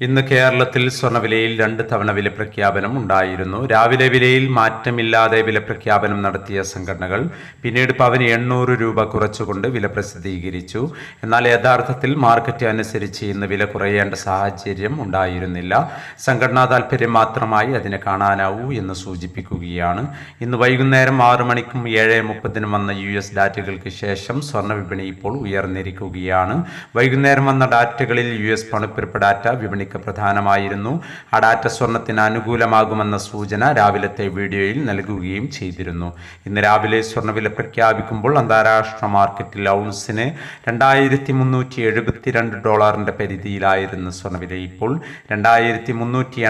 ഇന്ന് കേരളത്തിൽ സ്വർണവിലയിൽ രണ്ട് തവണ വില പ്രഖ്യാപനം ഉണ്ടായിരുന്നു. രാവിലെ വിലയിൽ മാറ്റമില്ലാതെ വില പ്രഖ്യാപനം നടത്തിയ സംഘടനകൾ പിന്നീട് പവന് എണ്ണൂറ് രൂപ കുറച്ചുകൊണ്ട് വില പ്രസിദ്ധീകരിച്ചു. എന്നാൽ യഥാർത്ഥത്തിൽ മാർക്കറ്റ് അനുസരിച്ച് ഇന്ന് വില കുറയേണ്ട സാഹചര്യം ഉണ്ടായിരുന്നില്ല. സംഘടനാ താൽപ്പര്യം മാത്രമായി അതിനെ കാണാനാവൂ എന്ന് സൂചിപ്പിക്കുകയാണ്. ഇന്ന് വൈകുന്നേരം ആറു മണിക്കും ഏഴ് മുപ്പതിനും വന്ന യു എസ് ഡാറ്റകൾക്ക് ശേഷം സ്വർണ വിപണി ഇപ്പോൾ ഉയർന്നിരിക്കുകയാണ്. വൈകുന്നേരം വന്ന ഡാറ്റകളിൽ യു എസ് പണപ്പെരുപ്പ് ഡാറ്റ വിപണിക്ക് പ്രധാനമായിരുന്നു. അടാറ്റ സ്വർണത്തിന് അനുകൂലമാകുമെന്ന സൂചന രാവിലത്തെ വീഡിയോയിൽ നൽകുകയും ചെയ്തിരുന്നു. ഇന്ന് രാവിലെ സ്വർണവില പ്രഖ്യാപിക്കുമ്പോൾ അന്താരാഷ്ട്ര മാർക്കറ്റിൽ ഔൺസിന് രണ്ടായിരത്തി മുന്നൂറ്റി എഴുപത്തിരണ്ട് പരിധിയിലായിരുന്നു സ്വർണവില ഇപ്പോൾ രണ്ടായിരത്തി മുന്നൂറ്റി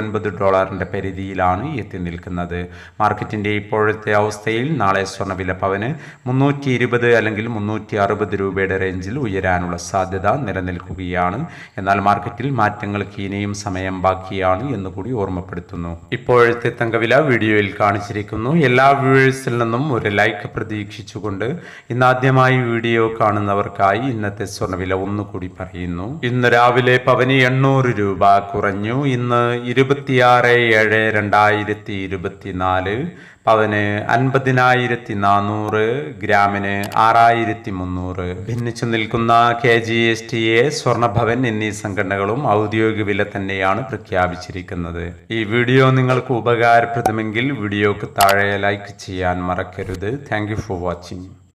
ഒൻപത് ഡോളറിന്റെ പരിധിയിലാണ് എത്തി നിൽക്കുന്നത്. മാർക്കറ്റിന്റെ ഇപ്പോഴത്തെ അവസ്ഥയിൽ നാളെ സ്വർണവില പവന് മുന്നൂറ്റി ഇരുപത് അല്ലെങ്കിൽ മുന്നൂറ്റി അറുപത് രൂപയുടെ റേഞ്ചിൽ ഉയരാനുള്ള സാധ്യത നിലനിൽക്കുകയാണ്. എന്നാൽ മാർക്കറ്റിൽ മാറ്റങ്ങൾക്ക് ഇനിയും സമയം ബാക്കിയാണ് എന്ന് കൂടി ഓർമ്മപ്പെടുത്തുന്നു. ഇപ്പോഴത്തെ തങ്കവില വീഡിയോയിൽ കാണിച്ചിരിക്കുന്നു. എല്ലാ വ്യൂവേഴ്സിൽ നിന്നും ഒരു ലൈക്ക് പ്രതീക്ഷിച്ചുകൊണ്ട് ഇന്നാദ്യമായി വീഡിയോ കാണുന്നവർക്കായി ഇന്നത്തെ സ്വർണവില ഒന്നുകൂടി പറയുന്നു. ഇന്ന് രാവിലെ പവന് എണ്ണൂറ് രൂപ കുറഞ്ഞു. ഇന്ന് ഇരുപത്തിയാറ് ഏഴ് രണ്ടായിരത്തി ഇരുപത്തിനാല് പവന് അൻപതിനായിരത്തി നാനൂറ് ഗ്രാമിന് ആറായിരത്തി മുന്നൂറ് ഭിന്നിച്ചു നിൽക്കുന്ന K G S T A Swarnabhavan എന്നീ സംഘടനകളും ഔദ്യോഗിക വില തന്നെയാണ് പ്രഖ്യാപിച്ചിരിക്കുന്നത്. ഈ വീഡിയോ നിങ്ങൾക്ക് ഉപകാരപ്രദമെങ്കിൽ വീഡിയോക്ക് താഴെ ലൈക്ക് ചെയ്യാൻ മറക്കരുത്. Thank for watching.